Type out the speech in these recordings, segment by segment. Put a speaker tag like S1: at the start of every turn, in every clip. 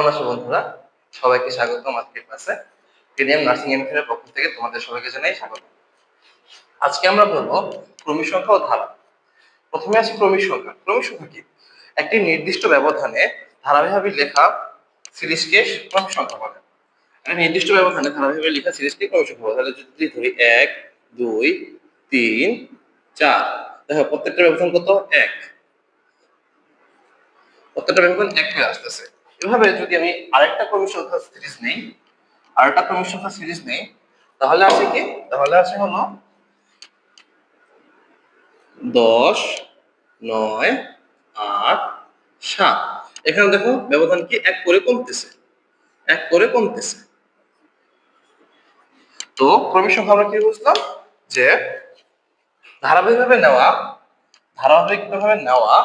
S1: কেমন আছো বন্ধুরা সবাইকে স্বাগত আজকের ক্লাসে প্রিমিয়াম নার্সিং এমফিলের পক্ষ থেকে তোমাদের সবাইকে জানাই স্বাগত আজকে আমরা বলবো ক্রমিক সংখ্যা ও ধারা প্রথমে আছে ক্রমিক সংখ্যা ক্রমিক সংখ্যা কি একটি নির্দিষ্ট ব্যবধানে ধারাবাহিকভাবে লেখা সিরিজকে ক্রমিক সংখ্যা বলে একটা নির্দিষ্ট ব্যবধানে ধারাবাহিকভাবে লেখা সিরিজকে ক্রমিক সংখ্যা বলে তাহলে যদি ধরি এক দুই তিন চার দেখো প্রত্যেকটা ব্যবধান কত এক প্রত্যেকটা ব্যবধান এক হয়ে আসতেছে এভাবে যদি আমি আরেকটা ক্রমিক সংখ্যা সিরিজ নেই আরেকটা ক্রমিক সংখ্যা সিরিজ নেই তাহলে আসে কি তাহলে আসে হলো দশ নয় আট সাত এখানে দেখো ব্যবধান কি এক করে কমতেছে এক করে কমতেছে তো ক্রমিক সংখ্যা আমরা কি বুঝলাম যে ধারাবাহিকভাবে নেওয়া ধারাবাহিকভাবে নেওয়া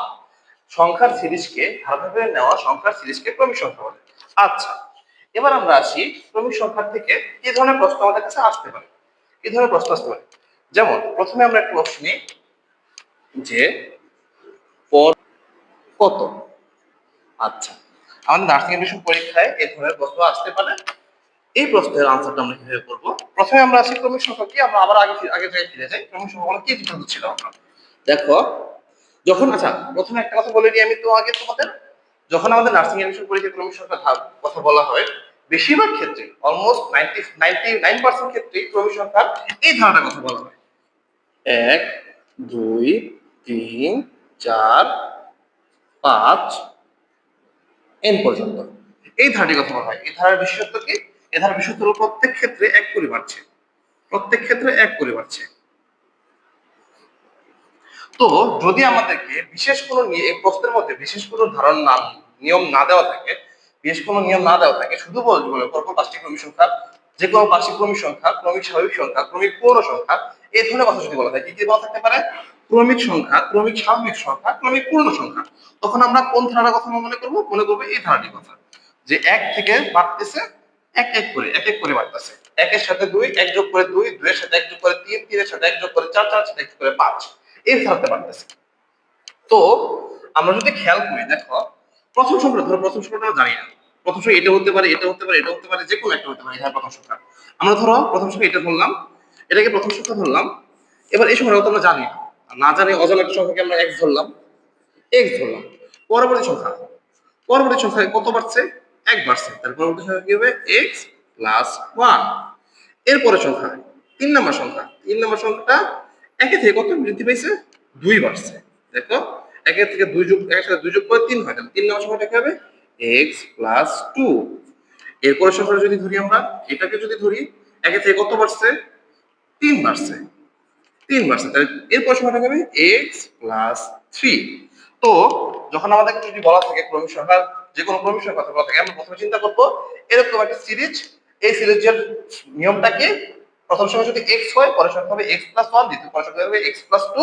S1: সংখ্যার সিরিজকে ধারাভাবে নেওয়া সংখ্যার সিরিজকে ক্রমিক সংখ্যা বলে আচ্ছা এবার আমরা আসি ক্রমিক সংখ্যার থেকে কি ধরনের প্রশ্ন আমাদের কাছে আসতে পারে কি ধরনের প্রশ্ন আসতে পারে যেমন প্রথমে আমরা একটু অপশন নিই যে পর কত আচ্ছা আমাদের নার্সিং এডমিশন পরীক্ষায় এই ধরনের প্রশ্ন আসতে পারে এই প্রশ্নের আনসারটা আমরা কিভাবে করবো প্রথমে আমরা আসি ক্রমিক সংখ্যা কি আমরা আবার আগে আগে জায়গায় ফিরে যাই ক্রমিক সংখ্যা কি ছিল আমরা দেখো যখন আচ্ছা প্রথমে একটা কথা বলে নিই আমি তো আগে তোমাদের যখন আমাদের নার্সিং এডমিশন পরীক্ষা কোনো কথা বলা হয় বেশিরভাগ ক্ষেত্রে almost ninety ninety nine percent ক্ষেত্রে ক্রমিক সংখ্যার এই ধারণার কথা বলা হয় এক দুই তিন চার পাঁচ এন পর্যন্ত এই ধারাটি কথা বলা হয় এই ধারার বিশেষত্ব কি এ ধারার বিশেষত্ব প্রত্যেক ক্ষেত্রে এক করে বাড়ছে প্রত্যেক ক্ষেত্রে এক করে বাড়ছে তো যদি আমাদেরকে বিশেষ কোনো প্রশ্নের মধ্যে বিশেষ কোনো ধারণ না নিয়ম না দেওয়া থাকে বিশেষ কোনো নিয়ম না দেওয়া থাকে শুধু বলবে পরপর পাঁচটি ক্রমিক সংখ্যা যে কোনো পার্শ্বিক ক্রমিক সংখ্যা ক্রমিক স্বাভাবিক সংখ্যা ক্রমিক পূর্ণ সংখ্যা এই ধরনের কথা যদি বলা থাকে কি বলা থাকতে পারে ক্রমিক সংখ্যা ক্রমিক স্বাভাবিক সংখ্যা ক্রমিক পূর্ণ সংখ্যা তখন আমরা কোন ধারার কথা মনে করবো মনে করবো এই ধারাটির কথা যে এক থেকে বাড়তেছে এক এক করে এক এক করে বাড়তেছে একের সাথে দুই এক যোগ করে দুই দুইয়ের সাথে এক যোগ করে তিন তিনের সাথে এক যোগ করে চার চার সাথে এক যোগ করে পাঁচ এই ছাড়াতে পারতেছে তো আমরা যদি খেয়াল করি দেখো প্রথম সংখ্যা ধরো প্রথম সংখ্যাটা জানি না প্রথম সংখ্যা এটা হতে পারে এটা হতে পারে এটা হতে পারে যে কোনো একটা হতে পারে এখানে প্রথম সংখ্যা আমরা ধরো প্রথম সংখ্যা এটা ধরলাম এটাকে প্রথম সংখ্যা ধরলাম এবার এই সংখ্যাটা তো আমরা জানি না না জানি অজানা একটা সংখ্যাকে আমরা এক্স ধরলাম এক্স ধরলাম পরবর্তী সংখ্যা পরবর্তী সংখ্যা কত বাড়ছে এক বাড়ছে তার পরবর্তী সংখ্যা কি হবে এক্স প্লাস ওয়ান এরপরের সংখ্যা তিন নম্বর সংখ্যা তিন নম্বর সংখ্যাটা একে থেকে কত বৃদ্ধি পাইছে দুই বাড়ছে দেখো একে থেকে দুই যোগ একের সাথে দুই যোগ করে তিন হয় তিন নম্বর কি হবে এক্স প্লাস টু এরপরে সংখ্যা যদি ধরি আমরা এটাকে যদি ধরি একে থেকে কত বাড়ছে তিন বাড়ছে তিন বাড়ছে তাহলে এরপর কি হবে এক্স প্লাস থ্রি তো যখন আমাদের যদি বলা থাকে ক্রমিক সংখ্যা যে কোনো ক্রমিক সংখ্যা কথা বলা থাকে আমরা প্রথমে চিন্তা করবো এরকম একটা সিরিজ এই সিরিজের নিয়মটাকে প্রথম সংখ্যা যদি এক্স হয় পরের সংখ্যা হবে এক্স প্লাস ওয়ান দ্বিতীয় পরের সংখ্যা হবে এক্স প্লাস টু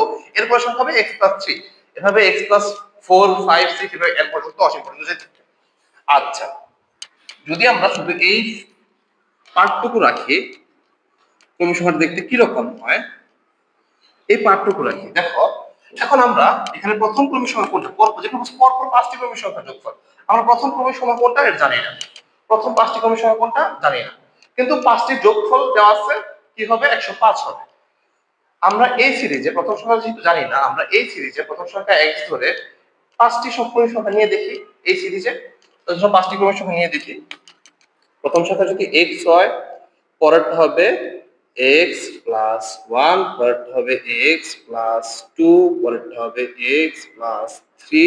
S1: পরের সংখ্যা হবে এক্স প্লাস থ্রি এভাবে X plus four five six এভাবে এর পর্যন্ত অসীম পর্যন্ত যেতে আচ্ছা যদি আমরা শুধু এই পার্টটুকু রাখি ক্রমসংখ্যা দেখতে কিরকম হয় এই পার্টটুকু রাখি দেখো এখন আমরা এখানে প্রথম ক্রমিক সংখ্যা কোনটা পরপর যেটা পর পরপর পাঁচটি ক্রমিক সংখ্যা যোগফল আমরা প্রথম ক্রমিক সংখ্যা কোনটা জানি না প্রথম পাঁচটি ক্রমিক সংখ্যা কোনটা জানি না কিন্তু পাঁচটি যোগফল যা আছে কি হবে একশো পাঁচ হবে আমরা এই সিরিজে প্রথম সংখ্যা যেহেতু জানি না আমরা এই সিরিজে প্রথম সংখ্যা এক্স ধরে পাঁচটি সক্রিয় সংখ্যা নিয়ে দেখি এই সিরিজে পাঁচটি ক্রমের সংখ্যা নিয়ে দেখি প্রথম সংখ্যা যদি এক্স হয় পরেরটা হবে এক্স প্লাস ওয়ান পরেরটা হবে এক্স প্লাস টু পরেরটা হবে এক্স প্লাস থ্রি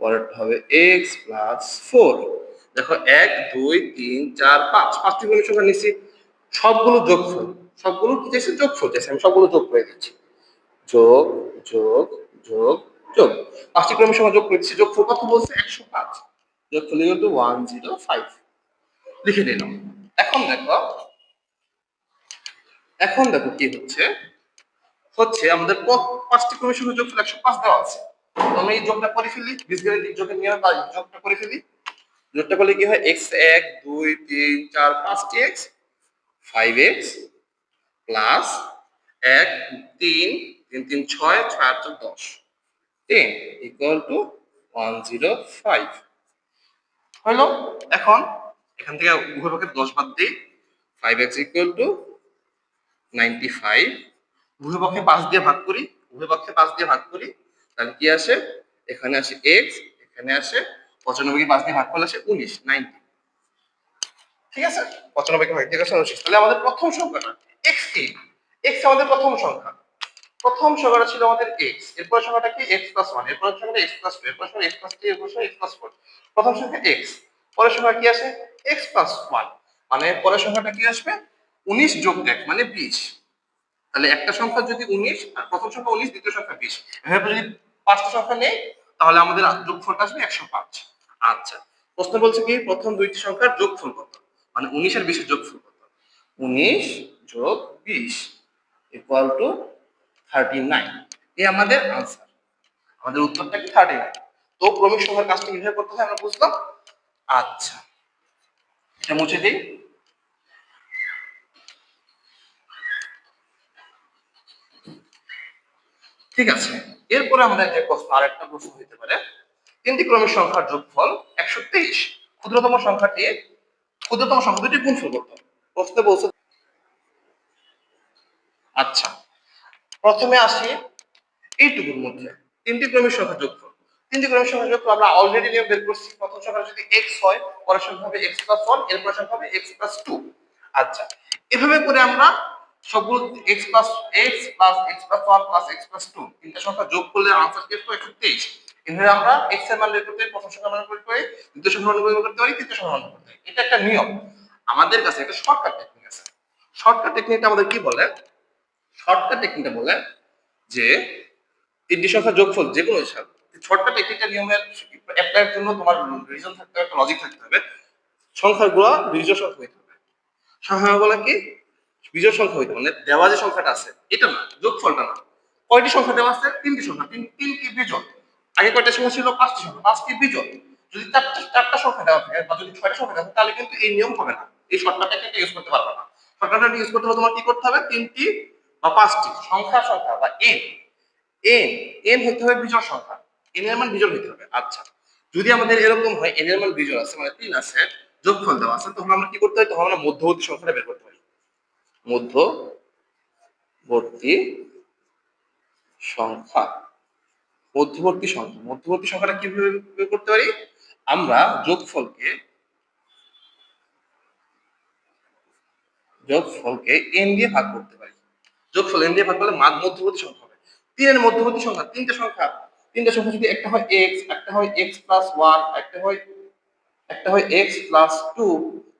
S1: পরেরটা হবে এক্স প্লাস ফোর দেখো এক দুই তিন চার পাঁচ পাঁচটি গুণের সংখ্যা নিচ্ছি সবগুলো যোগফল সবগুলো কি চাইছে যোগফল চাইছে আমি সবগুলো যোগ করে দিচ্ছি যোগ যোগ যোগ যোগ পাঁচটি ক্রমের সংখ্যা যোগ করে দিচ্ছি যোগফল কত বলছে একশো পাঁচ যোগফল equal to one zero five লিখে নিলাম এখন দেখো এখন দেখো কি হচ্ছে হচ্ছে আমাদের পাঁচটি ক্রমের সঙ্গে যোগফল একশো পাঁচ দেওয়া আছে আমি এই যোগটা করে ফেলি বীজগণিত যোগের নিয়ম যোগটা করে ফেলি যোগটা করলে কি হয় এক্স এক দুই তিন চার পাঁচটি এক্স ফাইভ এক্স প্লাস এক তিন তিন তিন ছয় ছয় আট দশ তিন equal to one zero five হইল এখন এখান থেকে উভয় পক্ষে দশ বাদ দিই five X equal to ninety five উভয় পক্ষে পাঁচ দিয়ে ভাগ করি উভয় পক্ষে পাঁচ দিয়ে ভাগ করি তাহলে কি আসে এখানে আসে এক্স এখানে আসে পঁচানব্বই পাঁচ দিয়ে ভাগ করলে আসে উনিশ নাইনটি ঠিক আছে পঁচানব্বই ভাগ দিয়ে গেছে উনিশ তাহলে আমাদের প্রথম সংখ্যাটা এক্স কি এক্স আমাদের প্রথম সংখ্যা প্রথম সংখ্যাটা ছিল আমাদের এক্স এরপর সংখ্যাটা কি এক্স প্লাস ওয়ান এরপর সংখ্যাটা এক্স প্লাস টু এরপর সংখ্যা এক্স প্লাস থ্রি এরপর সংখ্যা এক্স প্লাস ফোর প্রথম সংখ্যা এক্স পরের সংখ্যা কি আসে এক্স প্লাস ওয়ান মানে পরের সংখ্যাটা কি আসবে উনিশ যোগ এক মানে বিশ তাহলে একটা সংখ্যা যদি উনিশ আর প্রথম সংখ্যা উনিশ দ্বিতীয় সংখ্যা বিশ এভাবে যদি পাঁচটা সংখ্যা নেই তাহলে আমাদের যোগফলটা আসবে একশো পাঁচ আচ্ছা প্রশ্ন বলছে কি প্রথম দুইটি সংখ্যার যোগফল কত মানে উনিশ আর বিশের যোগফল কত উনিশ যোগ বিশ ইকুয়াল টু থার্টি নাইন এ আমাদের আনসার আমাদের উত্তরটা কি থার্টি নাইন তো ক্রমিক সংখ্যার কাজটা কিভাবে করতে হয় আমরা বুঝলাম আচ্ছা এটা মুছে দিই ঠিক আছে এরপরে আমাদের যে প্রশ্ন আরেকটা প্রশ্ন হইতে পারে তিনটি ক্রমিক সংখ্যার যোগফল একশো তেইশ ক্ষুদ্রতম সংখ্যাটি ক্ষুদ্রতম সংখ্যাটি দুটি গুণফল করতে প্রশ্নে বলছে আচ্ছা প্রথমে আসি এইটুকুর মধ্যে তিনটি ক্রমের সংখ্যা যোগফল তিনটি ক্রমের সংখ্যা যোগফল আমরা অলরেডি নিয়ে বের করছি প্রথম সংখ্যা যদি এক্স হয় পরের সংখ্যা হবে এক্স প্লাস ওয়ান এরপর সংখ্যা হবে এক্স প্লাস টু আচ্ছা এভাবে করে আমরা সবগুলো X plus X plus X plus one plus X plus two তিনটা সংখ্যা যোগ করলে আনসার কি একশো তেইশ এভাবে আমরা এক্স এর মান বের করতে পারি প্রথম সংখ্যা মান বের করে দ্বিতীয় সংখ্যা মান বের করতে পারি তৃতীয় সংখ্যা মান করতে পারি এটা একটা নিয়ম আমাদের কাছে একটা শর্টকাট টেকনিক আছে শর্টকাট টেকনিকটা আমাদের কি বলে শর্টকাট টেকনিকটা বলে যে তিনটি সংখ্যার যোগফল যে কোনো হিসাব শর্টকাট টেকনিকটা নিয়মের অ্যাপ্লাইয়ের জন্য তোমার রিজন থাকতে হবে একটা লজিক থাকতে হবে সংখ্যাগুলো বিজয় সংখ্যা হইতে হবে সংখ্যাগুলো মানে কি বিজয় সংখ্যা হইতে মানে দেওয়া যে সংখ্যাটা আছে এটা না যোগফলটা না কয়টি সংখ্যা দেওয়া আছে তিনটি সংখ্যা তিন তিনটি বিজয় আগে কয়টা সময় ছিল পাঁচটি সংখ্যা পাঁচটি বিজয় যদি চারটা চারটা সংখ্যা দেওয়া থাকে বা যদি ছয়টা সংখ্যা থাকে তাহলে কিন্তু এই নিয়ম হবে না এই শর্টকাটটাকে ইউজ করতে পারবে না শর্টকাটটা ইউজ করতে হলে তোমার কি করতে হবে তিনটি বা পাঁচটি সংখ্যা সংখ্যা বা এন এন এন হতে হবে বিজয় সংখ্যা এন এর মান বিজয় হতে হবে আচ্ছা যদি আমাদের এরকম হয় এন এর মান বিজয় আছে মানে তিন আছে যোগফল দেওয়া আছে তখন আমরা কি করতে হয় তখন আমরা মধ্যবর্তী সংখ্যাটা বের করতে পারি মধ্যবর্তী সংখ্যা মধ্যবর্তী সংখ্যা মধ্যবর্তী সংখ্যাটা কিভাবে করতে পারি আমরা যোগফলকে যোগফলকে এন দিয়ে ভাগ করতে পারি যোগফল এন দিয়ে ভাগ করলে মধ্যবর্তী সংখ্যা হবে তিনের মধ্যবর্তী সংখ্যা তিনটা সংখ্যা তিনটা সংখ্যা যদি একটা হয় এক্স একটা হয় এক্স প্লাস ওয়ান একটা হয় একটা হয় এক্স প্লাস টু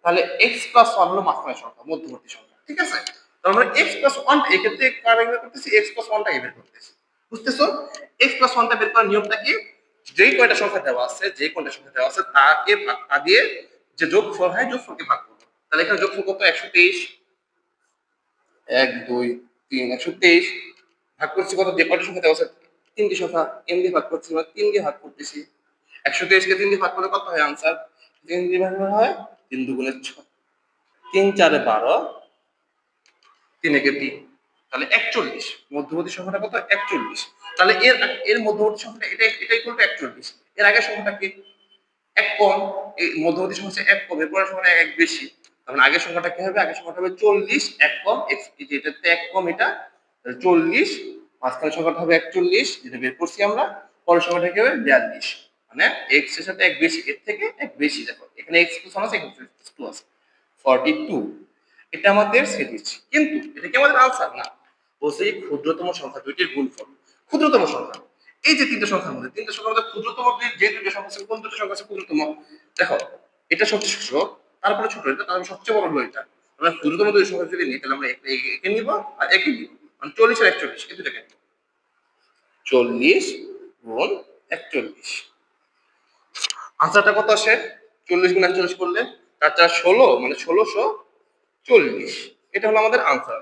S1: তাহলে এক্স প্লাস ওয়ান হলো মাঝখানের সংখ্যা মধ্যবর্তী সংখ্যা ঠিক আছে তাহলে আমরা এক্স প্লাস ওয়ানটা এক্ষেত্রে কার বের করতেছি এক্স প্লাস ওয়ানটা বের করতেছি বুঝতেছো এক্স প্লাস ওয়ানটা বের করার নিয়মটা কি যেই কয়টা সংখ্যা দেওয়া আছে যে কয়টা সংখ্যা দেওয়া আছে তাকে ভাগ তা দিয়ে যে যোগফল হয় যোগফলকে ভাগ করবো তাহলে এখানে যোগফল কত একশো তেইশ এক দুই তিন একশো তেইশ ভাগ করছি কত যে কয়টা সংখ্যা দেওয়া আছে তিনটি সংখ্যা এম দিয়ে ভাগ করছি মানে তিন দিয়ে ভাগ করতেছি একশো তেইশকে তিন দিয়ে ভাগ করলে কত হয় আনসার তিন দিয়ে ভাগ হয় তিন দুগুণের ছয় তিন চারে বারো তিন একে তিন তাহলে একচল্লিশ মধ্যবর্তী সংখ্যাটা কত একচল্লিশ তাহলে এর এর মধ্যবর্তী সংখ্যাটা এটা এটাই ইকুয়াল একচল্লিশ এর আগের সংখ্যাটা কি এক কম এই মধ্যবর্তী সংখ্যা এক কম এরপরের সংখ্যা এক বেশি তখন মানে আগের সংখ্যাটা কি হবে আগের সংখ্যাটা হবে চল্লিশ এক কম এটাতে এক কম এটা চল্লিশ মাঝখানের সংখ্যাটা হবে একচল্লিশ যেটা বের করছি আমরা পরের সংখ্যাটা কি হবে বিয়াল্লিশ মানে এক্স এর সাথে এক বেশি এর থেকে এক বেশি দেখো এখানে এক্স প্লাস আছে এখানে প্লাস টু ফর্টি টু এটা আমাদের সেটিস কিন্তু এটা কি আমাদের আনসার না হচ্ছে ক্ষুদ্রতম সংখ্যা দুইটির গুণফল ক্ষুদ্রতম সংখ্যা এই যে তিনটা সংখ্যার মধ্যে তিনটা সংখ্যার মধ্যে ক্ষুদ্রতম যে দুটো সংখ্যা আছে কোন দুটো সংখ্যা আছে ক্ষুদ্রতম দেখো এটা সবচেয়ে ছোট তারপরে ছোট এটা তারপরে সবচেয়ে বড় হলো এটা আমরা ক্ষুদ্রতম দুই সংখ্যা যদি নিই তাহলে আমরা একে নিব আর একে নিব মানে চল্লিশ আর একচল্লিশ এই দুটাকে চল্লিশ গুণ একচল্লিশ আনসারটা কত আসে চল্লিশ গুণ একচল্লিশ করলে তার চার ষোলো মানে ষোলোশো চল্লিশ এটা হলো আমাদের আনসার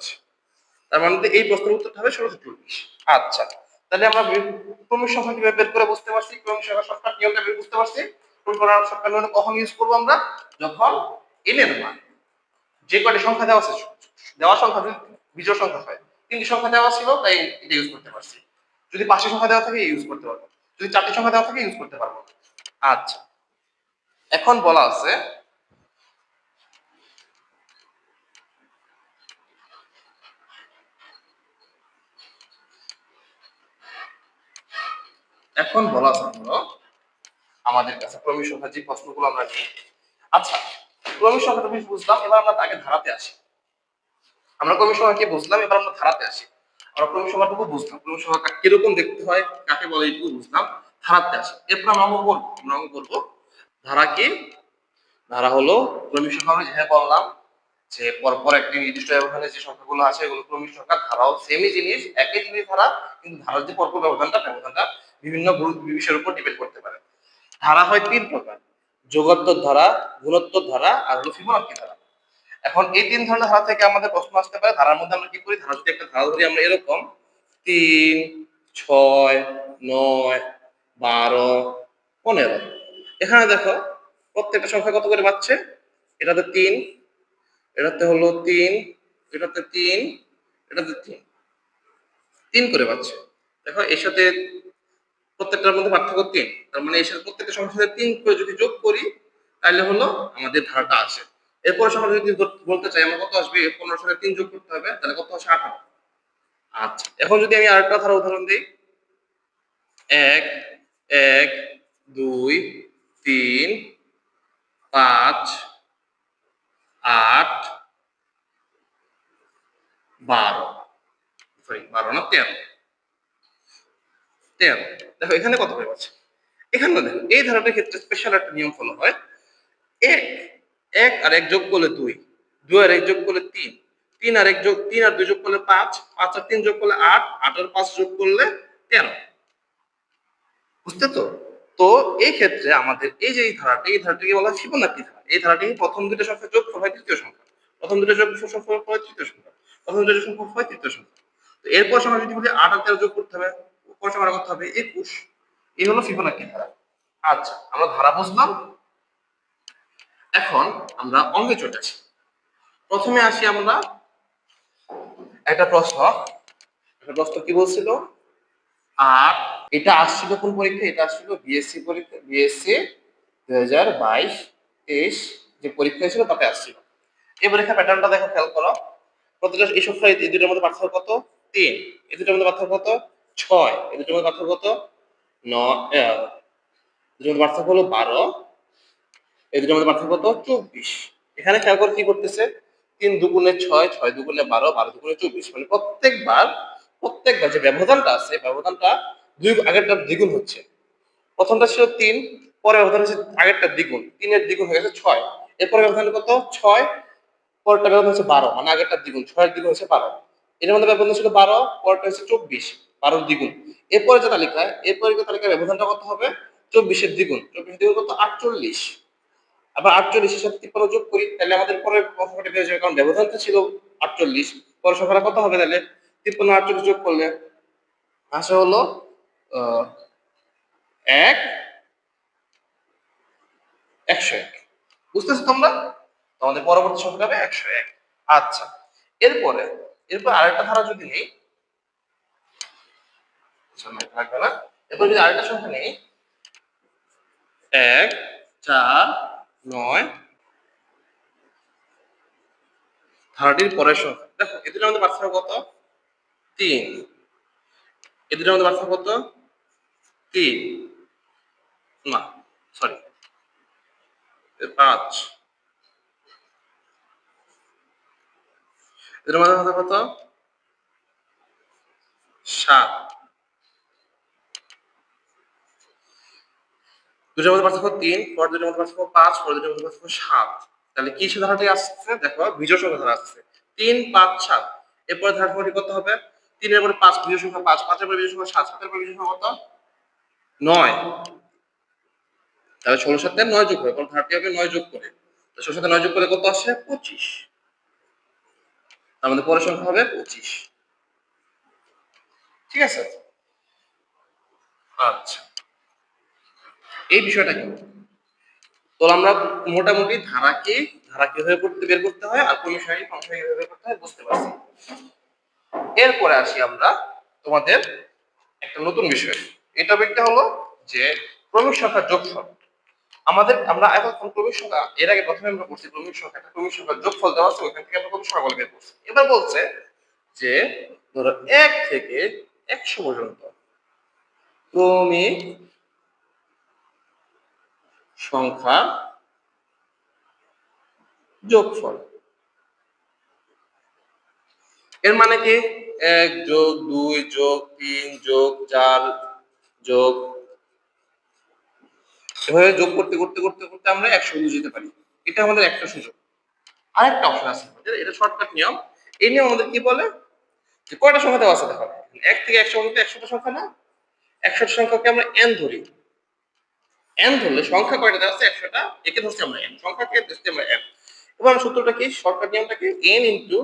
S1: তার মানে এই প্রশ্নের উত্তরটা হবে ষোলোশো চল্লিশ আচ্ছা তাহলে আমরা ক্রমিক সংখ্যা কিভাবে বের করে বুঝতে পারছি ক্রমিক সংখ্যা সংখ্যার নিয়মটা বের বুঝতে পারছি সংখ্যা নিয়ম কখন ইউজ করবো আমরা যখন এন এর মান যে কটি সংখ্যা দেওয়া আছে দেওয়া সংখ্যা যদি সংখ্যা হয় তিনটি সংখ্যা দেওয়া ছিল তাই এটা ইউজ করতে পারছি যদি পাঁচটি সংখ্যা দেওয়া থাকে ইউজ করতে পারবো যদি চারটি সংখ্যা দেওয়া থাকে ইউজ করতে পারবো আচ্ছা এখন বলা আছে এখন বলা জন্য আমাদের কাছে ক্রমিক সংখ্যা যে প্রশ্নগুলো আমরা নিই আচ্ছা ক্রমিক সংখ্যা তুমি বুঝলাম এবার আমরা আগে ধারাতে আসি আমরা ক্রমিক সংখ্যা কি বুঝলাম এবার আমরা ধারাতে আসি আমরা ক্রমিক সংখ্যাটুকু বুঝলাম ক্রমিক সংখ্যা কিরকম দেখতে হয় কাকে বলে এইটুকু বুঝলাম ধারাতে আসি এরপর আমরা অঙ্ক করবো আমরা অঙ্ক করবো ধারা কি ধারা হলো ক্রমিক সংখ্যা আমরা যেভাবে বললাম যে পরপর একটি নির্দিষ্ট ব্যবধানে যে সংখ্যাগুলো আছে এগুলো ক্রমিক সংখ্যা ধারাও সেমই জিনিস একই জিনিস ধারা কিন্তু ধারার যে পরপর ব্যবধানটা ব্যবধানটা বিভিন্ন বিষয়ের উপর ডিপেন্ড করতে পারে ধারা হয় তিন প্রকার যোগত্তর ধারা গুণোত্তর ধারা আর হলো ধারা এখন এই তিন ধরনের ধারা থেকে আমাদের প্রশ্ন আসতে পারে ধারার মধ্যে আমরা কি করি ধারা যদি একটা ধারা ধরি আমরা এরকম তিন ছয় নয় বারো পনেরো এখানে দেখো প্রত্যেকটা সংখ্যা কত করে পাচ্ছে এটাতে তিন এটাতে হলো তিন এটাতে তিন এটাতে তিন তিন করে পাচ্ছে দেখো এর সাথে প্রত্যেকটার মধ্যে পার্থক্য তিন তার মানে এসের প্রত্যেকটা সংখ্যার তিন করে যদি যোগ করি তাহলে হলো আমাদের ধারাটা আছে এরপর আমরা যদি বলতে চাই আমার কত আসবে পনেরো সাথে তিন যোগ করতে হবে তাহলে কত আসে আঠারো আচ্ছা এখন যদি আমি আরেকটা ধারা উদাহরণ দিই এক এক দুই তিন পাঁচ আট বারো সরি বারো না তেরো তেরো দেখো এখানে কত ভাগ আছে এখানেও দেখো এই ধারাটার ক্ষেত্রে স্পেশাল একটা নিয়ম ফলো হয় এক এক আর এক যোগ করলে দুই দুই আর এক যোগ করলে তিন তিন আর এক যোগ তিন আর দুই যোগ করলে পাঁচ পাঁচ আর তিন যোগ করলে আট আট আর পাঁচ যোগ করলে তেরো বুঝতে তো তো এই ক্ষেত্রে আমাদের এই যে এই ধারাটা এই ধারাটিকে বলা হয় ফিবোনাকি ধারা এই ধারাটি প্রথম দুটো সংখ্যা যোগ হয় তৃতীয় সংখ্যা প্রথম দুটো যোগ সংখ্যা হয় তৃতীয় সংখ্যা প্রথম দুটো সংখ্যা হয় তৃতীয় সংখ্যা তো এরপর আমরা যদি বলি আট আর তেরো যোগ করতে হবে কয়টা বার করতে হবে একুশ এই হলো ফিবোনাকি ধারা আচ্ছা আমরা ধারা বুঝলাম এখন আমরা অঙ্গে চলে আসি প্রথমে আসি আমরা একটা প্রশ্ন একটা প্রশ্ন কি বলছিল আর এটা আসছিল কোন পরীক্ষা এটা আসছিল বিএসসি পরীক্ষা বিএসসি দুই হাজার বাইশ তেইশ যে পরীক্ষা হয়েছিল তাতে আসছিল এই পরীক্ষা প্যাটার্নটা দেখো খেয়াল করো প্রতিটা এই সপ্তাহে এই দুটোর মধ্যে পার্থক্য কত তিন এই দুটোর মধ্যে পার্থক্য কত ছয় এ দুটোর মধ্যে পার্থক্য কত নয় দুটোর মধ্যে পার্থক্য হলো বারো এই দুটোর মধ্যে পার্থক্য কত চব্বিশ এখানে খেয়াল করে কি করতেছে তিন দুগুণে ছয় ছয় দুগুণে বারো বারো দুগুণে চব্বিশ মানে প্রত্যেকবার প্রত্যেকবার যে ব্যবধানটা আছে ব্যবধানটা দুই আগেরটা দ্বিগুণ হচ্ছে প্রথমটা ছিল তিন পরে ব্যবধান হচ্ছে আগেরটা দ্বিগুণ তিনের দ্বিগুণ হয়ে গেছে ছয় এরপরে ব্যবধান কত ছয় পরেরটা ব্যবধান হচ্ছে বারো মানে আগেরটা দ্বিগুণ ছয়ের দ্বিগুণ হচ্ছে বারো এটার মধ্যে ব্যবধান ছিল বারো পরেরটা হচ্ছে চব্বিশ বারোর দ্বিগুণ এরপরে যে তালিকায় এরপরে যে তালিকায় ব্যবধানটা কত হবে চব্বিশের দ্বিগুণ চব্বিশের দ্বিগুণ কত আটচল্লিশ আবার আটচল্লিশের সাথে তিপ্পান্ন যোগ করি তাহলে আমাদের পরে যাবে কারণ ব্যবধানটা ছিল আটচল্লিশ পরের সংখ্যাটা কত হবে তাহলে তিপ্পান্ন আটচল্লিশ যোগ করলে আসা হলো এক একশো এক বুঝতেছো তোমরা আমাদের পরবর্তী সংখ্যা হবে একশো এক আচ্ছা এরপরে এরপর আরেকটা ধারা যদি নেই লাগবে যদি আরেকটা সংখ্যা নেই এক চার নয় থার্টির পরের সংখ্যা দেখো এদের আমাদের পার্থক্য কত তিন এদের আমাদের পার্থক্য কত তিন না সরি পাঁচ এদের মধ্যে কত সাত দুটোর মধ্যে পার্থক্য তিন ফর দুটোর মধ্যে পার্থক্য পাঁচ ফর দুটোর মধ্যে পার্থক্য সাত তাহলে কি সে ধারাটি আসছে দেখো বিজয় সংখ্যা ধারা আসছে তিন পাঁচ সাত এরপরে ধারাটি করতে হবে তিনের পরে পাঁচ বিজয় সংখ্যা পাঁচ পাঁচের পরে বিজয় সংখ্যা সাত সাতের পরে বিজয় সংখ্যা কত নয় তাহলে ষোলো সাথে নয় যোগ করে কারণ থার্টি হবে নয় যোগ করে ষোলো সাথে নয় যোগ করে কত আসে পঁচিশ আমাদের পরের সংখ্যা হবে পঁচিশ ঠিক আছে আচ্ছা এই বিষয়টা কি তো আমরা মোটামুটি ধারাকে ধারা কিভাবে করতে বের করতে হয় আর কোন সারি ফাংশন কিভাবে করতে হয় বুঝতে পারছি এরপরে আসি আমরা তোমাদের একটা নতুন বিষয় এই টপিকটা হলো যে ক্রমিক সংখ্যা যোগফল আমাদের আমরা এখন ক্রমিক সংখ্যা এর আগে প্রথমে আমরা করছি ক্রমিক সংখ্যা ক্রমিক সংখ্যা যোগফল দেওয়া আছে ওইখান থেকে আমরা কত সংখ্যা বলে বের করছি এবার বলছে যে ধরো এক থেকে একশো পর্যন্ত ক্রমিক সংখ্যা যোগফল এর মানে কি এক যোগ দুই যোগ তিন যোগ চার যোগ এভাবে যোগ করতে করতে করতে করতে আমরা একশো পর্যন্ত যেতে পারি এটা আমাদের একটা সুযোগ আরেকটা অপশন আছে এটা শর্টকাট নিয়ম এই নিয়ম আমাদের কি বলে যে কয়টা সংখ্যা দেওয়া আছে হবে এক থেকে একশো একশোটা সংখ্যা না একশোটা সংখ্যাকে আমরা এন ধরি এন ধরলে সংখ্যা কয়টা দেওয়া আছে একশোটা একে ধরছি আমরা এন কে ধরছি আমরা এন এবার সূত্রটা কি শর্টকাট নিয়মটা কি N into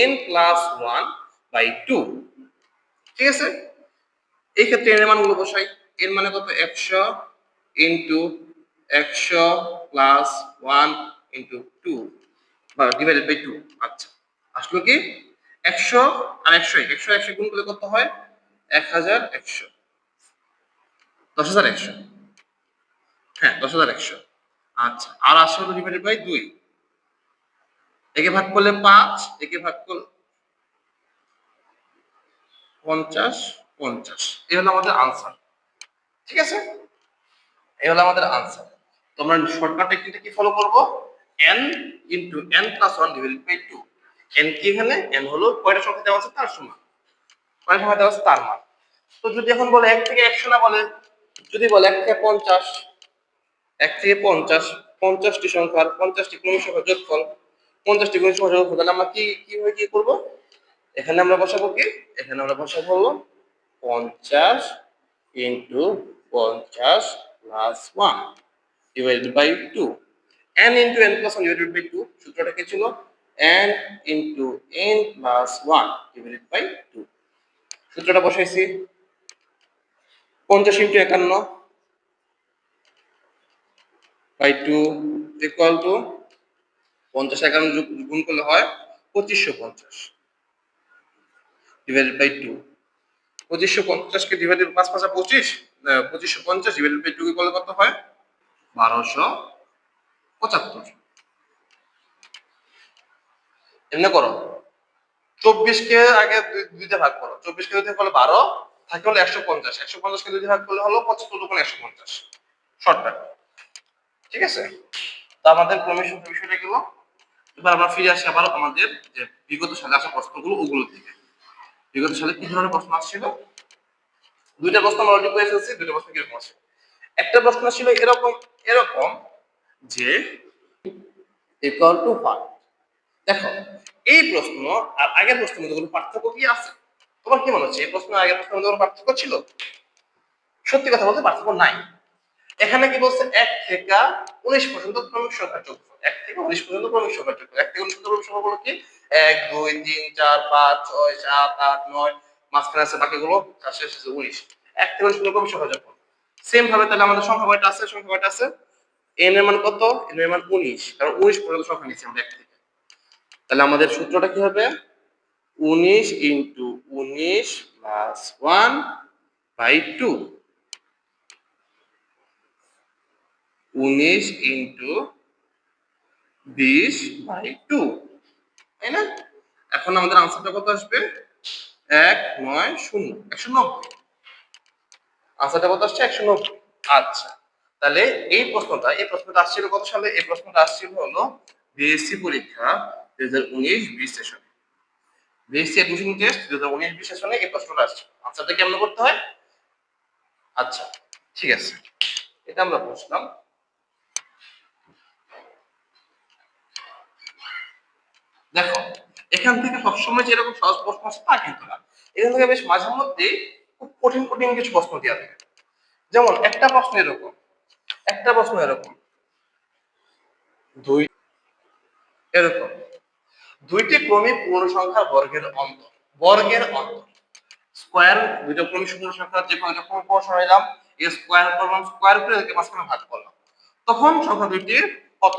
S1: N plus one by two ঠিক আছে এই ক্ষেত্রে এর মানগুলো বসাই এর মানে কত একশো ইন্টু একশো প্লাস ওয়ান ইন্টু টু বা ডিভাইডেড বাই টু আচ্ছা আসলো কি একশো আর একশো একশো একশো গুণ করলে কত হয় এক হাজার একশো দশ হাজার একশো হ্যাঁ দশ হাজার একশো আচ্ছা আর আঠারো ডিভাইডেড বাই দুই একে ভাগ করলে পাঁচ একে ভাগ করলে পঞ্চাশ পঞ্চাশ এই হলো আমাদের আনসার ঠিক আছে এই হলো আমাদের আনসার তোমরা শর্টকাট টেকনিকটা কি ফলো করবো N into N plus one divided by two N কি এখানে এন হলো কয়টা সংখ্যা দেওয়া আছে তার সমান কয়টা সংখ্যা দেওয়া আছে তার মান তো যদি এখন বলে এক থেকে একশো না বলে যদি বলে এক থেকে পঞ্চাশ এক থেকে পঞ্চাশ পঞ্চাশটি সংখ্যার পঞ্চাশটি ক্রমিক সংখ্যা যোগফল পঞ্চাশটি ক্রমিক সংখ্যা যোগফল তাহলে আমরা কি কিভাবে কি করব এখানে আমরা বসাবো কি এখানে আমরা বসাবো হলো পঞ্চাশ ইন্টু পঞ্চাশ plus one divided by two N into N plus one divided by two সূত্রটা কি ছিল N into N plus one divided by two সূত্রটা বসাইছি পঞ্চাশ ইন্টু একান্ন বাই টু ইকুয়াল টু পঞ্চাশ একান্ন গুণ করলে হয় পঁচিশশো পঞ্চাশ ডিভাইডেড বাই টু পঁচিশশো পঞ্চাশকে ডিভাইডেড পাঁচ পাঁচা পঁচিশ পঁচিশশো পঞ্চাশ ডিভাইডেড বাই টুকে করলে কত হয় বারোশো পঁচাত্তর এমনি করো চব্বিশকে আগে দুইতে ভাগ করো চব্বিশকে দুইতে করলে বারো থাকে হলো একশো পঞ্চাশ একশো পঞ্চাশকে দুইতে ভাগ করলে হলো পঁচাত্তর দুগুণ একশো পঞ্চাশ শর্টকাট ঠিক আছে তো আমাদের ক্রমের সংখ্যা বিষয়টা গেল এবার আমরা ফিরে আসি আবার আমাদের যে বিগত সালে আসা প্রশ্নগুলো ওগুলো থেকে বিগত সালে কি ধরনের প্রশ্ন আসছিল দুইটা প্রশ্ন আমরা অলরেডি করে ফেলছি দুইটা প্রশ্ন কিরকম আছে একটা প্রশ্ন ছিল এরকম এরকম যে ইকুয়াল টু পার্ট দেখো এই প্রশ্ন আর আগের প্রশ্নের মধ্যে কোনো পার্থক্য কি আছে তোমার কি মনে হচ্ছে এই প্রশ্ন আগের প্রশ্নের মধ্যে কোনো পার্থক্য ছিল সত্যি কথা বলতে পার্থক্য নাই এখানে কি বলছে এক থেকে উনিশ পর্যন্ত ক্রমিক সংখ্যা যোগফল এক থেকে উনিশ পর্যন্ত ক্রমিক সংখ্যা যোগফল এক থেকে উনিশ পর্যন্ত ক্রমিক সংখ্যা বলো কি এক দুই তিন চার পাঁচ ছয় সাত আট নয় মাঝখানে আছে বাকিগুলো তার শেষ আছে উনিশ এক থেকে উনিশ পর্যন্ত ক্রমিক সংখ্যা যোগফল সেম ভাবে তাহলে আমাদের সংখ্যা কয়টা আছে সংখ্যা কয়টা আছে এন এর মান কত এন এর মান উনিশ কারণ উনিশ পর্যন্ত সংখ্যা নিচ্ছি আমরা এক থেকে তাহলে আমাদের সূত্রটা কি হবে উনিশ ইন্টু উনিশ প্লাস ওয়ান বাই টু উনিশ ইন্টু বিশ বাই টু তাই না এখন আমাদের আনসারটা কত আসবে এক নয় শূন্য একশো নব্বই আনসারটা কত আসছে একশো নব্বই আচ্ছা তাহলে এই প্রশ্নটা এই প্রশ্নটা আসছিল কত সালে এই প্রশ্নটা আসছিল হলো বিএসসি পরীক্ষা দু হাজার উনিশ বিশ সেশনে বিএসসি অ্যাডমিশন টেস্ট দু হাজার উনিশ বিশ সেশনে এই প্রশ্নটা আসছে আনসারটা কেমন করতে হয় আচ্ছা ঠিক আছে এটা আমরা বুঝলাম দেখো এখান থেকে সবসময় যে এরকম সহজ প্রশ্ন আসে তা কিন্তু না এখান থেকে বেশ মাঝে মধ্যে খুব কঠিন কঠিন কিছু প্রশ্ন দেওয়া থাকে যেমন একটা প্রশ্ন এরকম একটা প্রশ্ন এরকম দুই এরকম দুইটি ক্রমিক পূর্ণ সংখ্যার বর্গের অন্তর বর্গের অন্তর স্কোয়ার দুইটা ক্রমিক পূর্ণ সংখ্যার যে কোনো ক্রমিক প্রশ্ন সংখ্যা নিলাম এ স্কোয়ার করলাম স্কোয়ার করে এটাকে মাঝখানে ভাগ করলাম তখন সংখ্যা দুইটির কত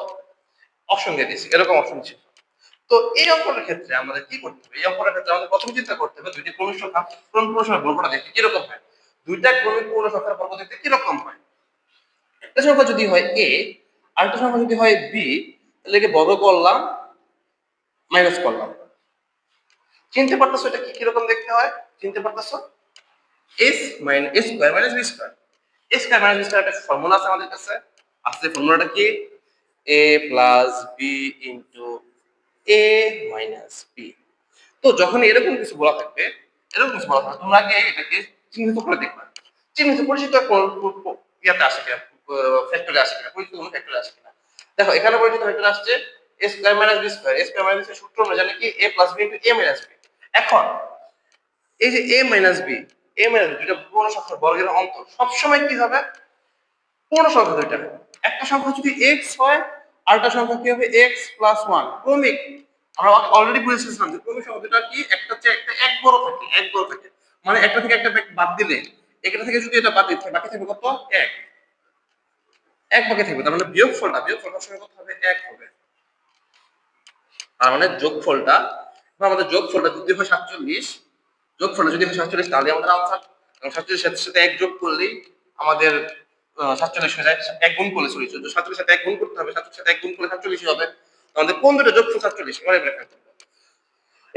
S1: অপশন দিয়ে দিয়েছি এরকম অপশন ছিল তো এই অপরের ক্ষেত্রে আমাদের কি করতে হবে এই অপরের ক্ষেত্রে আমাদের প্রথম চিন্তা করতে হবে দুইটি ক্রমিক সংখ্যা কোন কোন সংখ্যা বর্গটা দেখতে কিরকম হয় দুইটা ক্রমিক পূর্ণ সংখ্যার বর্গ দেখতে কিরকম হয় একটা সংখ্যা যদি হয় এ আরেকটা সংখ্যা যদি হয় বি তাহলে একে বর্গ করলাম মাইনাস করলাম চিনতে পারতেছো এটা কি কিরকম দেখতে হয় চিনতে পারতেছো S minus S square minus B square S square minus B square একটা ফর্মুলা আছে আমাদের কাছে আছে ফর্মুলাটা কি A plus B into A minus B তো যখন এরকম কিছু বলা থাকবে এরকম কিছু বলা থাকবে তোমরা আগে এটাকে চিহ্নিত করে দেখবা চিহ্নিত পরিচিত ইয়াতে আসে কিনা ফ্যাক্টরে আসে কিনা পরিচিত কোন ফ্যাক্টরে আসে কিনা দেখো এখানে পরিচিত ফ্যাক্টর আসছে A square minus B square A square minus B সূত্র আমরা জানি কি A plus B into A minus B এখন এই যে A minus B A minus দুইটা পূর্ণ সংখ্যার বর্গের অন্তর সবসময় কি হবে পূর্ণ সংখ্যা দুইটা একটা সংখ্যা যদি এক্স হয় আরেকটা সংখ্যা কি হবে এক্স প্লাস ওয়ান ক্রমিক আমরা অলরেডি বুঝেছিলাম যে ক্রমিক সংখ্যাটা কি একটা হচ্ছে একটা এক বড় থাকে এক বড় থাকে মানে একটা থেকে একটা বাদ দিলে একটা থেকে যদি এটা বাদ দিতে বাকি থাকবে কত এক এক বাকি থাকবে তার মানে বিয়োগফলটা বিয়োগফলটা সঙ্গে কত হবে এক হবে তার মানে যোগফলটা আমাদের যোগফলটা যদি হয় সাতচল্লিশ যোগফলটা যদি হয় সাতচল্লিশ তাহলে আমাদের আনসার সাতচল্লিশ সাথে সাথে এক যোগ করলেই আমাদের সাতচল্লিশ হয়ে এক গুণ করলে সরি চোদ্দ সাথে এক গুণ করতে হবে সাতচল্লিশ সাথে এক গুণ করলে সাতচল্লিশ হবে আমাদের কোন দুটো যোগ সাতচল্লিশ এবার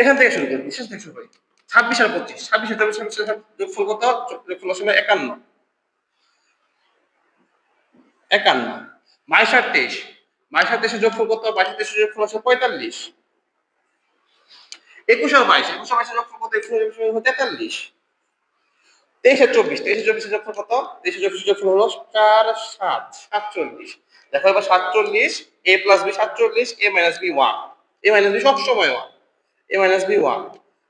S1: এখান থেকে শুরু করি বিশেষ থেকে শুরু করি ছাব্বিশ আর পঁচিশ ছাব্বিশ আর ছাব্বিশ যোগফল কত যোগফল সময় একান্ন একান্ন বাইশ আর তেইশ বাইশ আর তেইশের যোগফল কত বাইশ আর তেইশের যোগফল আছে পঁয়তাল্লিশ একুশ আর বাইশ একুশ আর বাইশের যোগফল কত একুশ তেতাল্লিশ তেইশে চব্বিশ তেইশে চব্বিশে যোগফল কত তেইশে চব্বিশে যোগফল হলো চার সাত সাতচল্লিশ দেখো এবার সাতচল্লিশ এ প্লাস বি সাতচল্লিশ A minus B one A minus B সবসময় one A minus B one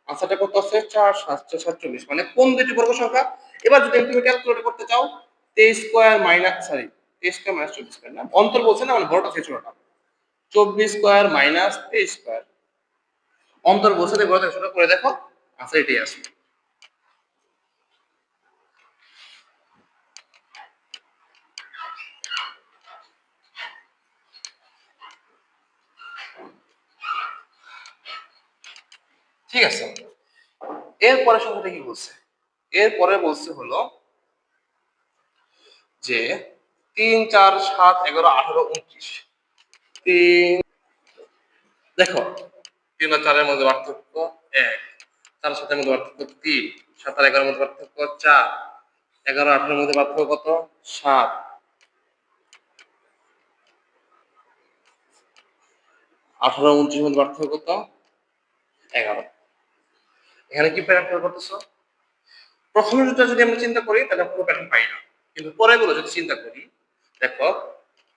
S1: আনসারটা কত আছে চার সাত সাতচল্লিশ মানে কোন দুটি বর্গ সংখ্যা এবার যদি তুমি ক্যালকুলেট করতে চাও তেইশ স্কোয়ার মাইনাস সরি তেইশ স্কোয়ার মাইনাস চব্বিশ স্কোয়ার না অন্তর বলছে না মানে বড়টা থেকে ছোটটা চব্বিশ স্কোয়ার মাইনাস তেইশ স্কোয়ার অন্তর বলছে দেখো ছোট করে দেখো আচ্ছা এটাই আসবে ঠিক আছে এরপরে পরের কি বলছে এরপরে বলছে হলো যে তিন চার সাত এগারো আঠারো উনত্রিশ তিন দেখো তিন আর চারের মধ্যে পার্থক্য এক চার সাতের মধ্যে পার্থক্য তিন সাত আর এগারোর মধ্যে পার্থক্য চার এগারো আঠারোর মধ্যে পার্থক্য কত সাত আঠারো উনত্রিশ মধ্যে পার্থক্য কত এগারো এখানে কি প্যাটার্ন ফেল করতেছো প্রথম দুটো যদি আমরা চিন্তা করি তাহলে পুরো প্যাটার্ন পাই না কিন্তু পরে গুলো যদি চিন্তা করি দেখো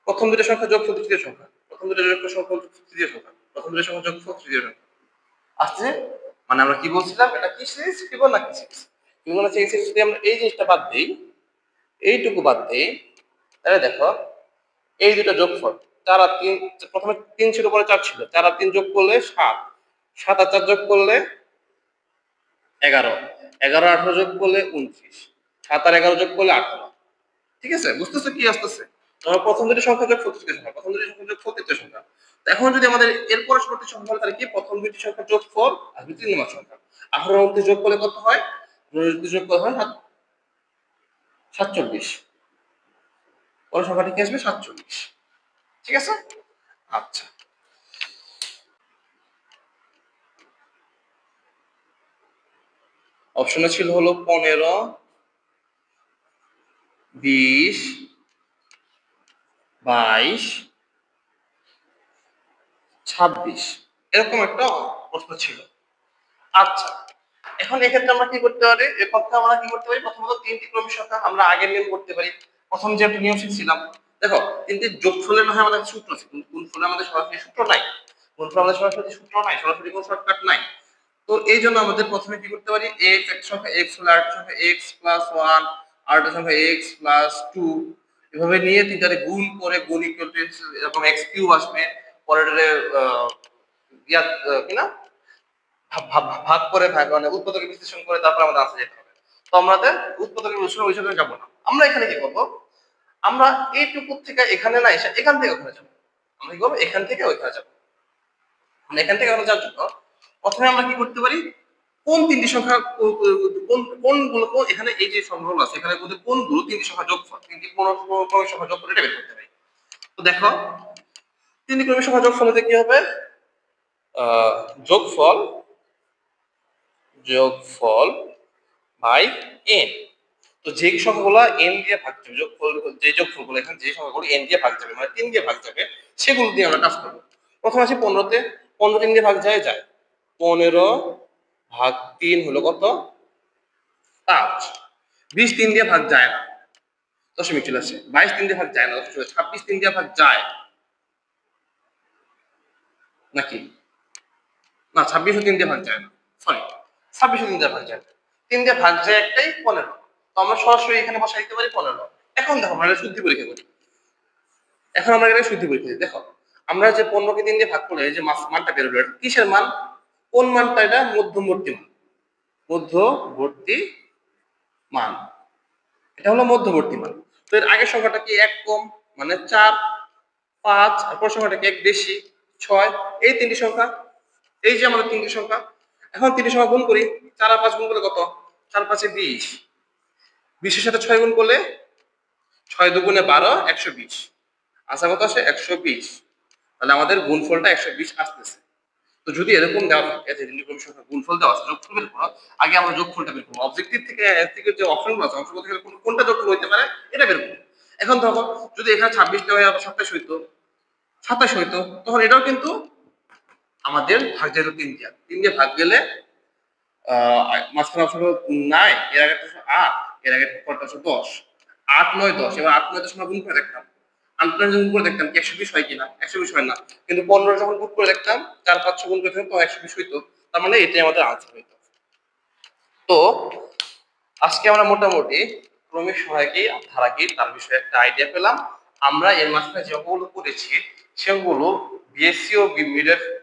S1: প্রথম দুটো সংখ্যা যোগফল তৃতীয় সংখ্যা প্রথম দুটো যোগফল সংখ্যা তৃতীয় সংখ্যা প্রথম দুটো সংখ্যা যোগফল তৃতীয় সংখ্যা আসছে মানে আমরা কি বলছিলাম এটা কি সিরিজ কি সিরিজ সেই সিরিজ যদি আমরা এই জিনিসটা বাদ দেই এইটুকু বাদ দেই তাহলে দেখো এই দুটো যোগফল চার আর তিন প্রথমে তিন ছিল পরে চার ছিল চার আর তিন যোগ করলে সাত সাত আর চার যোগ করলে এগারো এগারো আঠারো যোগ করলে উনত্রিশ সাত আর এগারো যোগ করলে আঠারো ঠিক আছে বুঝতেছো কি আসতেছে প্রথম দুটি সংখ্যা যোগ চতুর্থ সংখ্যা প্রথম দুটি সংখ্যা যোগ চতুর্থ সংখ্যা এখন যদি আমাদের এর পরবর্তী সংখ্যা তাহলে কি প্রথম দুটি সংখ্যা যোগ ফোর আর দ্বিতীয় নম্বর সংখ্যা আঠারো উনত্রিশ যোগ করলে কত হয় উনত্রিশ যোগ করা হয় সাতচল্লিশ পরের সংখ্যাটি কি আসবে সাতচল্লিশ ঠিক আছে আচ্ছা অপশনে ছিল হলো পনেরো বিশ বাইশ ছাব্বিশ এরকম একটা প্রশ্ন ছিল আচ্ছা এখন এক্ষেত্রে আমরা কি করতে পারি এক্ষেত্রে আমরা কি করতে পারি প্রথমত তিনটি ক্রমিক সংখ্যা আমরা আগের নিয়ম করতে পারি প্রথম যে একটা নিয়ম শিখছিলাম দেখো তিনটি যোগ যোগফলের নয় আমাদের সূত্র আছে কোন ফলে আমাদের সরাসরি সূত্র নাই কোন ফলে আমাদের সরাসরি সূত্র নাই সরাসরি কোন শর্টকাট নাই তো এই জন্য আমাদের প্রথমে কি করতে পারি এক্স এক সংখ্যা এক্স হলে আরেকটা সংখ্যা এক্স প্লাস ওয়ান আরেকটা সংখ্যা এক্স প্লাস টু এভাবে নিয়ে তিনটারে গুণ করে গুণ ইকুয়াল টু এরকম এক্স কিউব আসবে পরেটারে ইয়া কিনা ভাগ করে ভাগ মানে উৎপাদক বিশ্লেষণ করে তারপর আমাদের আসে যেতে হবে তো আমাদের উৎপাদক বিশ্লেষণ ওই যাব যাবো না আমরা এখানে কি করবো আমরা এইটুকু থেকে এখানে না এসে এখান থেকে ওখানে যাবো আমরা কি করবো এখান থেকে ওইখানে যাবো মানে এখান থেকে ওখানে যাওয়ার জন্য প্রথমে আমরা কি করতে পারি কোন তিনটি সংখ্যা কোন গুলো কোন এখানে এই যে সংগ্রহ আছে এখানে বলতে কোন গুলো তিনটি সংখ্যা যোগ ফল তিনটি ক্রমিক সংখ্যা যোগ করে এটা বের করতে পারি তো দেখো তিনটি ক্রমিক সংখ্যা যোগ ফল কি হবে যোগফল ফল বাই এন তো যে সংখ্যাগুলো এন দিয়ে ভাগ যাবে যোগ ফল যে যোগ যোগফলগুলো এখানে যে সংখ্যাগুলো এন দিয়ে ভাগ যাবে মানে তিন দিয়ে ভাগ যাবে সেগুলো দিয়ে আমরা কাজ করবো প্রথম আছে পনেরোতে পনেরো তিন দিয়ে ভাগ যায় যায় পনেরো ভাগ তিন হলো কত পাঁচ বিশ তিন দিয়ে ভাগ যায় না দশমিক চলে আসে বাইশ তিন দিয়ে ভাগ যায় না ছাব্বিশ তিন দিয়ে ভাগ যায় নাকি না ছাব্বিশও তিন দিয়ে ভাগ যায় না সরি ছাব্বিশও তিন দিয়ে ভাগ যায় তিন দিয়ে ভাগ যায় একটাই পনেরো তো আমরা সরাসরি এখানে বসাই দিতে পারি পনেরো এখন দেখো আমরা শুদ্ধি পরীক্ষা করি এখন আমরা এখানে শুদ্ধি পরীক্ষা দেখো আমরা যে পনেরোকে তিন দিয়ে ভাগ করলে যে মানটা বেরোলো কিসের মান কোন মানটা এটা মধ্যবর্তী মান মধ্যবর্তী মান এটা হলো মধ্যবর্তী মান তো এর আগের সংখ্যাটা কি এক কম মানে চার পাঁচ আর সংখ্যাটা কি এক বেশি ছয় এই তিনটি সংখ্যা এই যে আমাদের তিনটি সংখ্যা এখন তিনটি সংখ্যা গুণ করি চার আর পাঁচ গুণ করলে কত চার পাঁচে বিশ বিশের সাথে ছয় গুণ করলে ছয় দুগুণে বারো একশো বিশ আসা আচ্ছা, কত আসে একশো বিশ তাহলে আমাদের গুণফলটা একশো বিশ আসতেছে তো যদি এরকম দেওয়া থাকে যে রেভিনিউ কমিশন গুণফল দেওয়া আছে যোগফল বের করো আগে আমরা যোগফলটা বের করবো অবজেক্টিভ থেকে থেকে যে অপশনগুলো আছে অংশগুলো থেকে কোনটা যোগফল হইতে পারে এটা বের করবো এখন ধরো যদি এখানে ছাব্বিশটা হয় সাতাশ হইতো সাতাশ হইতো তখন এটাও কিন্তু আমাদের ভাগ যেত তিন দিয়ে তিন দিয়ে ভাগ গেলে মাঝখানে অপশন নাই এর আগে আট এর আগে পরটা দশ আট নয় দশ এবার আট নয় দশ আমরা গুণ করে দেখতাম আন্তর্জাতিক যখন করে দেখতাম একশো বিশ হয় কিনা একশো বিশ হয় না কিন্তু পনেরো যখন বুক করে দেখতাম চার পাঁচ ছগুন করে দেখতাম একশো বিশ হইতো তার মানে এটাই আমাদের আনসার হইতো তো আজকে আমরা মোটামুটি ক্রমিক সহায়কে ধারাকে তার বিষয়ে একটা আইডিয়া পেলাম আমরা এর মাঝখানে যেগুলো করেছি সেগুলো বিএসসি ও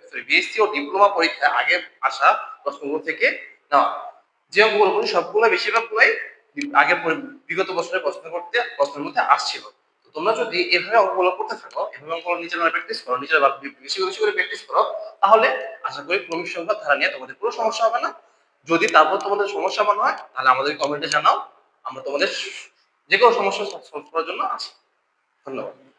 S1: সরি বিএসসি ও ডিপ্লোমা পরীক্ষায় আগে আসা প্রশ্নগুলো থেকে নেওয়া যেগুলো সবগুলো বেশিরভাগ পুরাই আগের বিগত বছরের প্রশ্ন করতে প্রশ্নের মধ্যে আসছিল তোমরা যদি এভাবে অঙ্কগুলো করতে থাকো এভাবে অঙ্কগুলো নিজের নামে প্র্যাকটিস করো নিজের বেশি বেশি করে প্র্যাকটিস করো তাহলে আশা করি ক্রমিক সংখ্যা ধারা নিয়ে তোমাদের কোনো সমস্যা হবে না যদি তারপর তোমাদের সমস্যা মনে হয় তাহলে আমাদের কমেন্টে জানাও আমরা তোমাদের যে কোনো সমস্যা সলভ করার জন্য আছি ধন্যবাদ